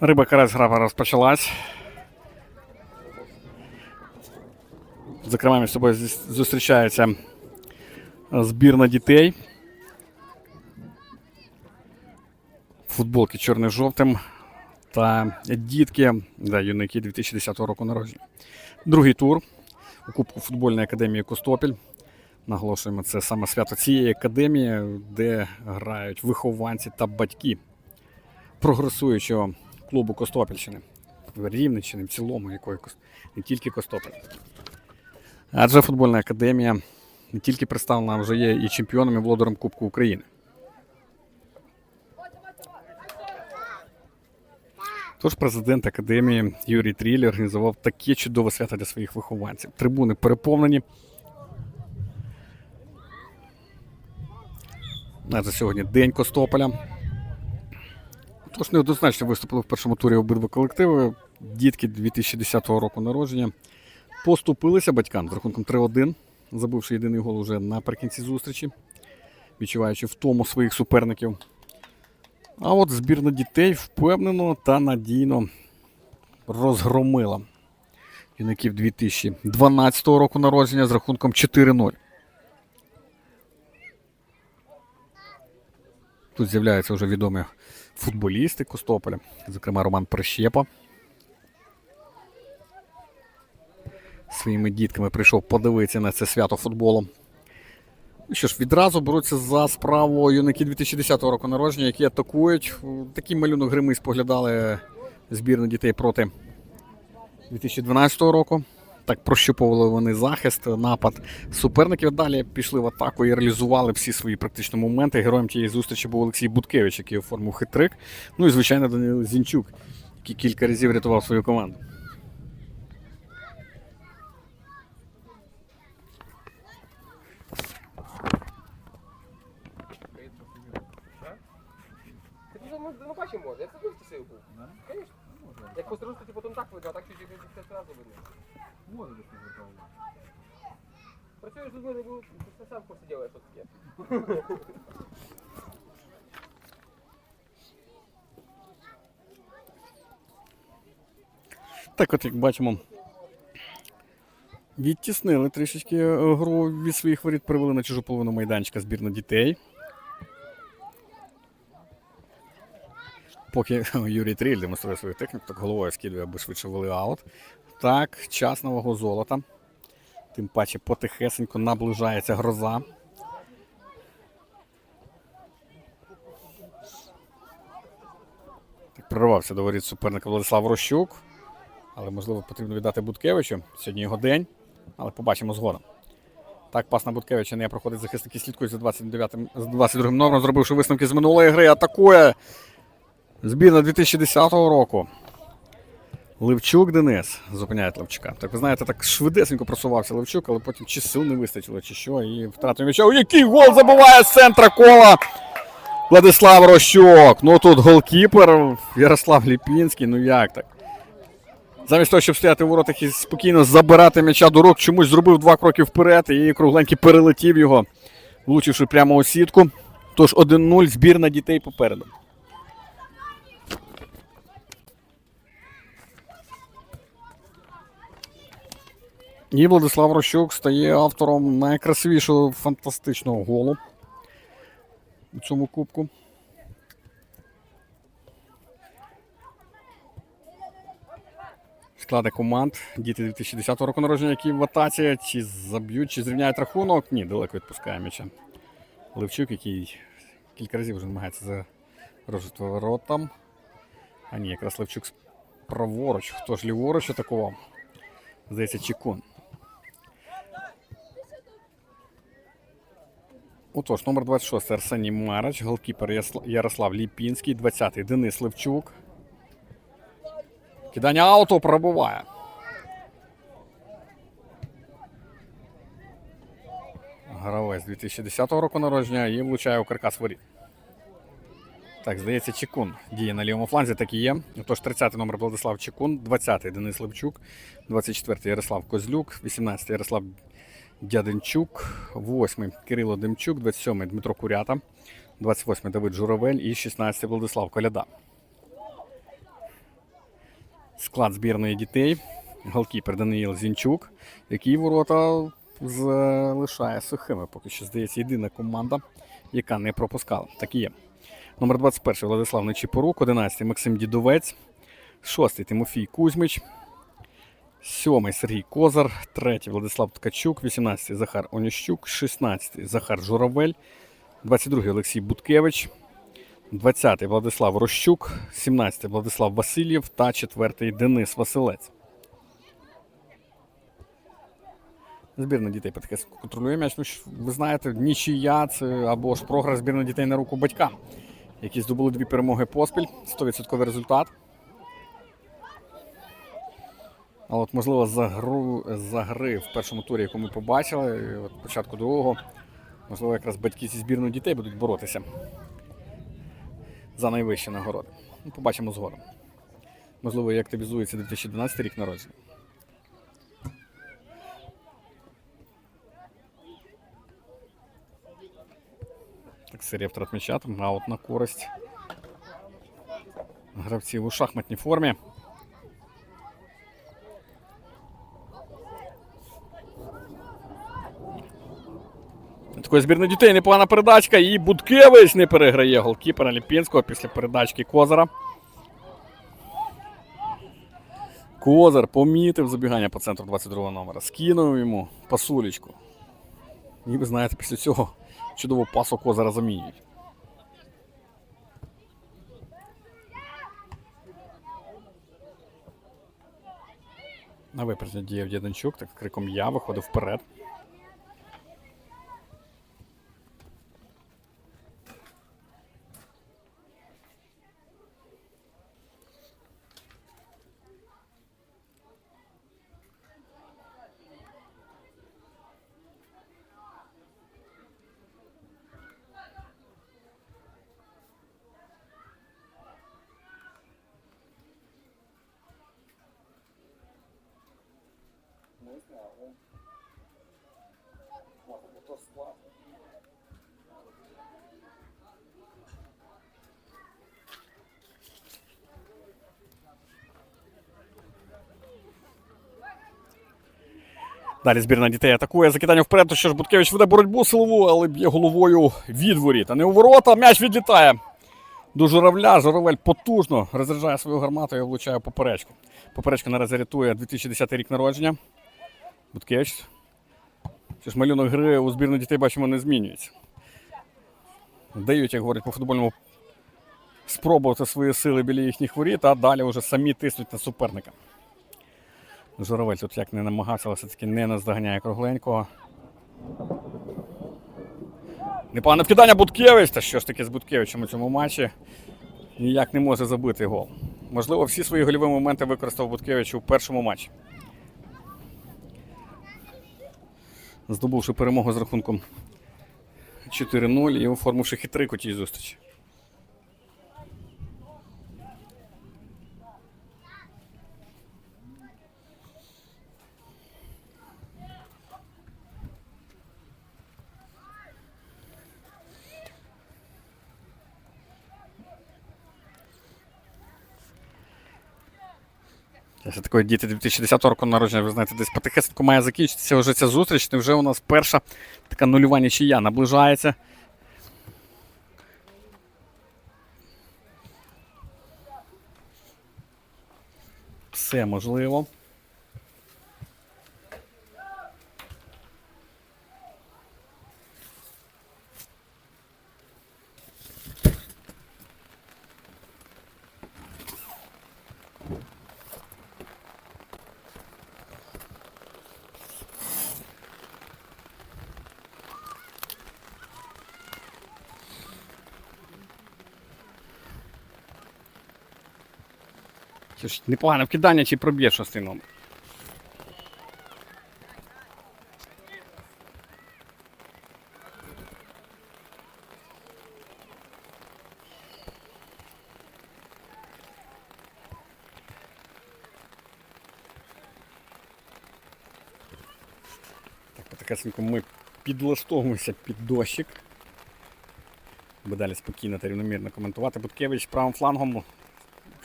Риба карась гра розпочалась. Зокрема, між собою зустрічається збірна дітей. Футболки чорно-жовтим та дітки да, юнаки 2010 року народження. Другий тур у Кубку футбольної академії Костопіль. Наголошуємо, це саме свято цієї академії, де грають вихованці та батьки прогресуючого клубу Костопільщини. Рівненщини в цілому, якої не тільки Костопіль. Адже футбольна академія не тільки представлена, а вже є і чемпіоном, і володарем Кубку України. Тож президент академії Юрій Трілі організував таке чудове свято для своїх вихованців. Трибуни переповнені. Адже сьогодні день Костополя. Тож неоднозначно виступили в першому турі обидва колективи. Дітки 2010 року народження поступилися батькам з рахунком 3-1, забивши єдиний гол уже наприкінці зустрічі, відчуваючи втому своїх суперників. А от збірна дітей впевнено та надійно розгромила юнаків 2012 року народження з рахунком 4-0. Тут з'являються вже відомі футболісти Костополя, зокрема Роман Прищепа. Своїми дітками прийшов подивитися на це свято футболу. Ну що ж, відразу беруться за справу юнаки 2010 року народження, які атакують. Такий малюнок гри ми споглядали збірну дітей проти 2012 року. Так прощупували вони захист, напад суперників. Далі пішли в атаку і реалізували всі свої практичні моменти. Героєм тієї зустрічі був Олексій Буткевич, який оформив хитрик. Ну і, звичайно, Данило Зінчук, який кілька разів рятував свою команду. Ну, ну бачимо я це дуже сил був. Як постружку, ти потім так видно, а так чуть чуть все одразу видно. Десь не готово. Працюєш з людьми, ти сам посиділа, що таке. Так, от як бачимо, відтіснили трішечки е, гру від своїх воріт, привели на чужу половину майданчика збірну дітей. Поки Юрій Тріль демонструє свою техніку, так головою скидує, аби швидше вели аут. Так, час нового золота. Тим паче потихесенько наближається гроза. Так, прорвався до воріт суперника Владислав Рощук. Але, можливо, потрібно віддати Буткевичу. Сьогодні його день, але побачимо згодом. Так, пас на Буткевича не проходить захисники, слідкують за 29 з 22 номером, зробивши висновки з минулої гри. Атакує збірна 2010 року. Левчук Денис зупиняє Левчука. Так ви знаєте, так швидесенько просувався Левчук, але потім чи сил не вистачило, чи що, і втратив м'яча. Який гол забиває з центра кола! Владислав Рощук. Ну тут голкіпер Ярослав Ліпінський. Ну як так? Замість того, щоб стояти в воротах і спокійно забирати м'яча до рук, чомусь зробив два кроки вперед і кругленький перелетів його, влучивши прямо у сітку. Тож 1-0 збірна дітей попереду. І Владислав Рощук стає автором найкрасивішого фантастичного голу у цьому кубку. Склади команд. Діти 2010 року народження, які в атаці, чи заб'ють, чи зрівняють рахунок. Ні, далеко відпускає м'яча. Левчук, який кілька разів вже намагається за воротам. А ні, якраз Левчук праворуч. Хто ж ліворуч атакував? Здається, Чікун. Отож, номер 26 Арсеній Марач, голкіпер Ярослав Ліпінський, 20-й Денис Левчук. Кидання ауту пробуває. Гравець 2010 року народження і влучає у каркас воріт. Так, здається, Чекун діє на лівому фланзі, так і є. Отож, 30-й номер Владислав Чекун, 20-й Денис Левчук, 24-й Ярослав Козлюк, 18-й Ярослав Дяденчук, 8-й Кирило Демчук, 27-й Дмитро Курята, 28-й Давид Журавель і 16-й Владислав Коляда. Склад збірної дітей. Голкіпер Даниїл Зінчук, який ворота залишає сухими. Поки що, здається, єдина команда, яка не пропускала. Так і є. Номер 21 Владислав Нечіпорук, 11 Максим Дідовець, 6 Тимофій Кузьмич, 7 Сергій Козар, 3 Владислав Ткачук, 18 Захар Оніщук, 16 Захар Журавель, 22 Олексій Буткевич, 20 Владислав Рощук, 17 Владислав Васильєв та 4 Денис Василець. Збірна дітей потихесеньку контролює м'яч. Ну, ви знаєте, нічия це або ж програш збірної дітей на руку батькам, які здобули дві перемоги поспіль, 100% результат. А от, можливо, за гру за гри в першому турі, яку ми побачили, от початку другого, можливо, якраз батьки зі збірною дітей будуть боротися за найвищі нагороди. Ну, побачимо згодом. Можливо, і активізується 2012 рік народження. Так, серія втрат м'яча, там аут на користь. Гравців у шахматній формі. Такої збірної дітей непогана передачка. І Будкевич не переграє голкіпера Ліпінського після передачки Козара. Козар помітив забігання по центру 22 номера. Скинув йому пасулечку. І ви знаєте, після цього чудову пасу Козара замінюють. На випередження діяв Дєденчук, так криком я виходив вперед. Далі збірна дітей атакує. Закидання вперед. Що ж Буткевич веде боротьбу силову, але б'є головою від воріт. А не у ворота. М'яч відлітає. До журавля. Журавель потужно розряджає свою гармату і влучає поперечку. Поперечка наразі рятує 2010 рік народження. Буткевич. Що ж малюнок гри у збірної дітей бачимо не змінюється. Дають, як говорять по футбольному, спробувати свої сили біля їхніх воріт, а далі вже самі тиснуть на суперника. Журавель тут як не намагався, але все-таки не наздоганяє кругленького. Непогане вкидання Буткевич. Та що ж таке з Буткевичем у цьому матчі? Ніяк не може забити гол. Можливо, всі свої гольові моменти використав Буткевич у першому матчі. Здобувши перемогу з рахунком 4-0 і оформивши хитрик у тій зустрічі. Це такої діти 2010 року народження, ви знаєте, десь потихесенько має закінчитися вже ця зустріч. Невже у нас перша така нульова нічия наближається. Все можливо. Це непогане вкидання чи проб'є шостий номер. Так, потихесеньку ми підлаштовуємося під дощик. Аби далі спокійно та рівномірно коментувати. Буткевич правим флангом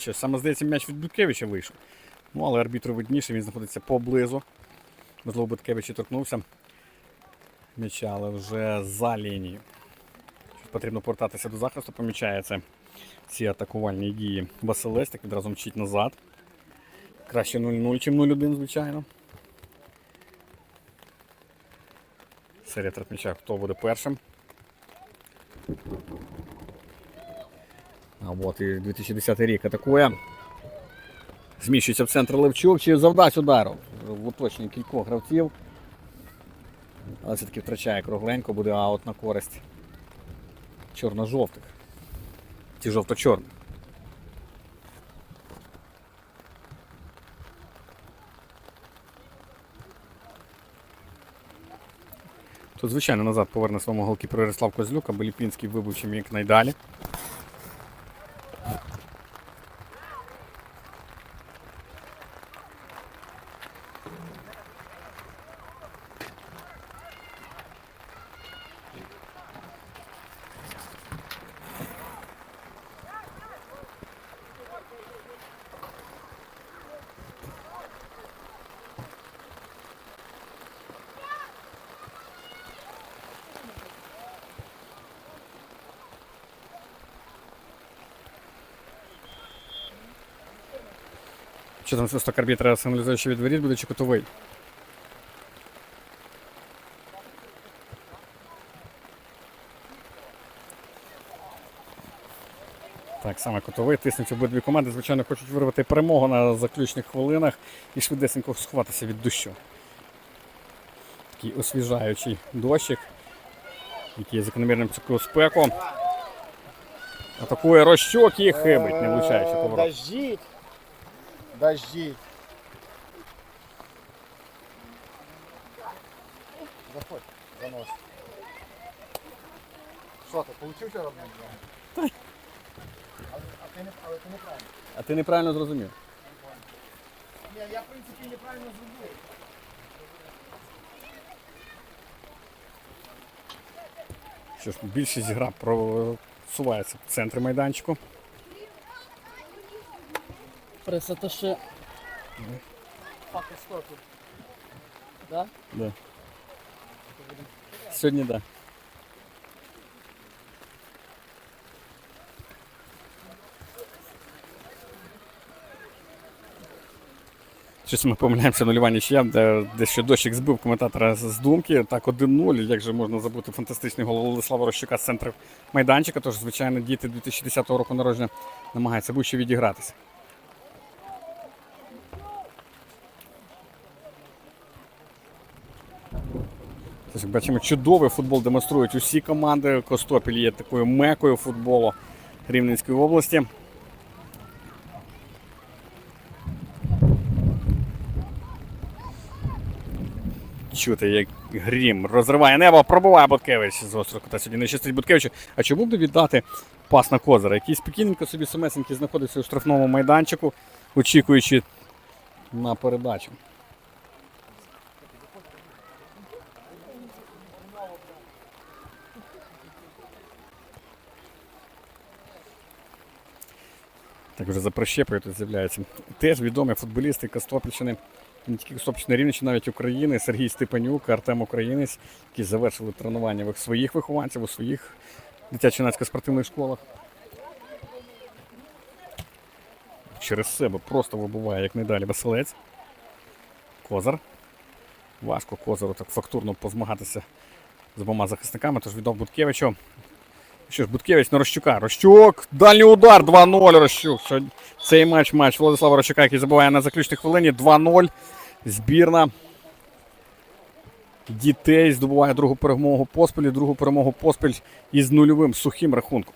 Що саме здається, м'яч від Буткевича вийшов. Ну, але арбітру видніше, він знаходиться поблизу. Можливо, Буткевич і торкнувся м'яча, але вже за лінією. Потрібно повертатися до захисту, помічається ці атакувальні дії Василець, так відразу мчить назад. Краще 0-0, чим 0-1, звичайно. Серія трат хто буде першим. А от і 2010 рік атакує. Зміщується в центр Левчук чи завдасть удару в оточенні кількох гравців. Але все-таки втрачає кругленько, буде аут на користь чорно-жовтих. Ті жовто-чорні. Тут, звичайно, назад поверне своєму голкіперу Ярослав Козлюк, аби Ліпінський вибив чим як найдалі. Що там свисток арбітра сигналізуючи від воріт буде чи кутовий? Так, саме кутовий, тиснуть обидві команди. Звичайно, хочуть вирвати перемогу на заключних хвилинах і швидесенько сховатися від дощу. Такий освіжаючий дощик, який є закономірним цю спеку. Атакує Рощок і хибить, не влучаючи Е, поворот. Дождіть. Заходь, занос. Що ти, получив вчора? А, а ти не але ти неправильно. А ти неправильно зрозумів. Ні, я в принципі неправильно зробив. Що ж, більшість гра просувається в центрі майданчику. Пресаташе. Факи сколько? Да? Да. Сьогодні. Да. Щось ми помиляємося нулювання нічия, де дещо дощик збив коментатора з думки. Так, 1-0. Як же можна забути фантастичний гол Владислава Рощука з центру майданчика. Тож, звичайно, діти 2010 року народження намагаються будь-що відігратися. Як бачимо, чудовий футбол демонструють усі команди. Костопіль є такою мекою футболу Рівненської області. Чути, як грім розриває небо, пробиває Буткевич з острого кута сьогодні не щастить Буткевичу. А чому б не віддати пас на козира, який спокійненько собі самесенький знаходиться у штрафному майданчику, очікуючи на передачу. Так вже за прищепою тут з'являється. Теж відомі футболісти Костопільщини, не тільки Костопільщини Рівненщини, навіть України, Сергій Степанюк, Артем Українець, які завершили тренування в своїх вихованців, у своїх дитячо-юнацьких спортивних школах. Через себе просто вибуває як найдалі Василець. Козар. Важко Козару так фактурно позмагатися з обома захисниками, тож віддав Буткевичу. Що ж, Буткевич на Рощука. Рощук, дальній удар, 2-0 Рощук. Цей матч, матч Владислава Рощука, який забуває на заключній хвилині. 2-0. Збірна дітей здобуває другу перемогу поспіль, другу перемогу поспіль із нульовим сухим рахунком.